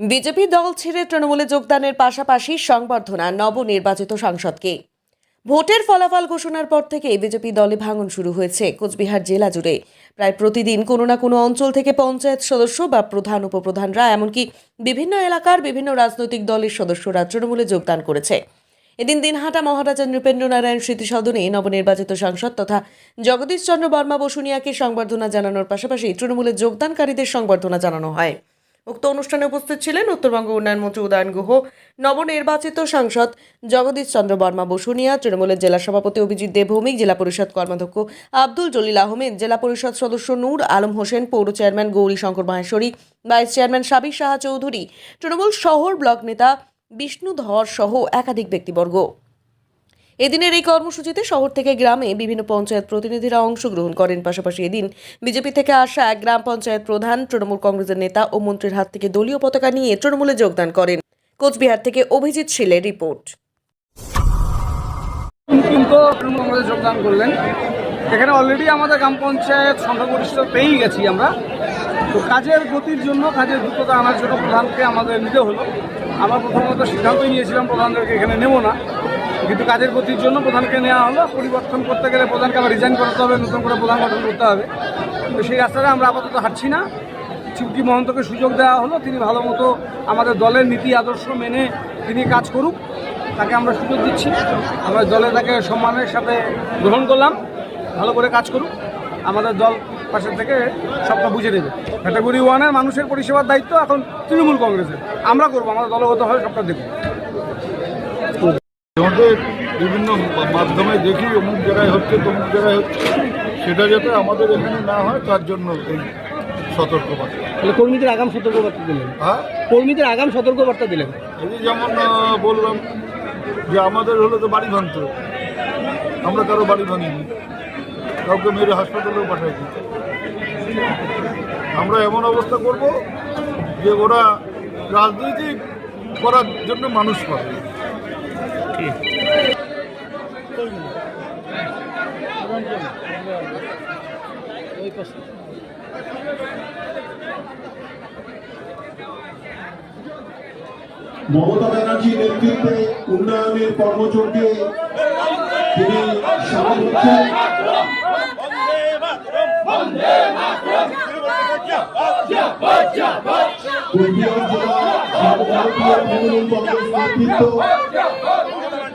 BJP দল ছেড়ে তৃণমূলে যোগদানের পাশাপাশি সংবর্ধনা নবনির্বাচিত সাংসদকে। ভোটের ফলাফল ঘোষণার পর থেকে বিজেপি দলে ভাঙন শুরু হয়েছে কোচবিহার জেলা জুড়ে। প্রায় প্রতিদিন কোনো না কোনো অঞ্চল থেকে পঞ্চায়েত সদস্য বা প্রধান উপপ্রধানরা, এমনকি বিভিন্ন এলাকার বিভিন্ন রাজনৈতিক দলের সদস্যরা তৃণমূলে যোগদান করেছে। এদিন দিনহাটা মহারাজা নৃপেন্দ্র নারায়ণ নবনির্বাচিত সাংসদ তথা জগদীশ চন্দ্র বর্মা বসুনিয়াকে সংবর্ধনা জানানোর পাশাপাশি তৃণমূলে যোগদানকারীদের সংবর্ধনা জানানো হয়। উক্ত অনুষ্ঠানে উপস্থিত ছিলেন উত্তরবঙ্গ উন্নয়ন মন্ত্রী উদয়ন গুহ, নবনির্বাচিত সাংসদ জগদীশ চন্দ্র বর্মা বসুনিয়া, তৃণমূলের জেলা সভাপতি অভিজিৎ দেব ভৌমিক জেলা পরিষদ কর্মাধ্যক্ষ আব্দুল জলিল আহমেদ, জেলা পরিষদ সদস্য নূর আলম হোসেন, পৌর chairman Gauri Shankar Maheshwari, vice chairman Sabir Saha Chowdhury, Trinamool শহর ব্লক নেতা বিষ্ণু ধর সহ একাধিক ব্যক্তিবর্গ। এদিনের এই কর্মসূচিতে শহর থেকে গ্রামে বিভিন্ন পঞ্চায়েত প্রতিনিধিরা অংশগ্রহণ করেন। পাশাপাশি এদিন বিজেপি থেকে আসা এক গ্রাম পঞ্চায়েত প্রধান, তৃণমূল কংগ্রেসের নেতা ও মন্ত্রীর হাত থেকে দলীয় পতাকা নিয়ে তৃণমূলে যোগদান করেন। কোচবিহার থেকে অভিজিৎ শিলের রিপোর্ট। যোগদান করলেন। এখানে অলরেডি আমাদের গ্রাম পঞ্চায়েত সংখ্যাগরিষ্ঠ পেয়েই গেছি আমরা। তো কাজের গতির জন্য, কাজের দ্রুততা আনার জন্য প্রধানকে আমাদের নিতে হলো। আমরা প্রথমত সিদ্ধান্তই নিয়েছিলাম, প্রধানদেরকে এখানে নেব না। কিন্তু কাজের গতির জন্য প্রধানকে নেওয়া হলো। পরিবর্তন করতে গেলে প্রধানকে আবার রিজাইন করতে হবে, নতুন করে প্রধান গঠন করতে হবে। তো সেই রাস্তাটা আমরা আপাতত হাঁটছি না। চুক্তি মহন্তকে সুযোগ দেওয়া হলো, তিনি ভালো মতো আমাদের দলের নীতি, আদর্শ মেনে তিনি কাজ করুক। তাকে আমরা সুযোগ দিচ্ছি। আমরা দলে তাকে সম্মানের সাথে গ্রহণ করলাম। ভালো করে কাজ করুক। আমাদের দল পাশের থেকে সবটা বুঝে দেবে ক্যাটাগরি ওয়ানের মানুষের পরিষেবার দায়িত্ব এখন তৃণমূল কংগ্রেসের। আমরা করব আমরা দলগতভাবে সবটা দেখব। আমাদের বিভিন্ন মাধ্যমে দেখি অমুক জায়গায় হচ্ছে তমুক জায়গায় হচ্ছে। সেটা যাতে আমাদের এখানে না হয় তার জন্য এই সতর্কবার্তা। তাহলে কর্মীদের আগাম সতর্কবার্তা দিলেন? হ্যাঁ? কর্মীদের আগাম সতর্কবার্তা দিলেন? এই যেমন আহ, বললাম যে আমাদের হলো তো বাড়ি ভাঙতে। আমরা কারও বাড়ি ভাঙিনি। কাউকে মেরে হাসপাতালেও পাঠাইনি আমরা এমন অবস্থা করব যে ওরা রাজনীতি করার জন্য মানুষ পাবে। মমতা ব্যানার্জির নেতৃত্বে উন্নয়নের কর্মযোগে তিনি সামিল হচ্ছেন। নেতৃত্ব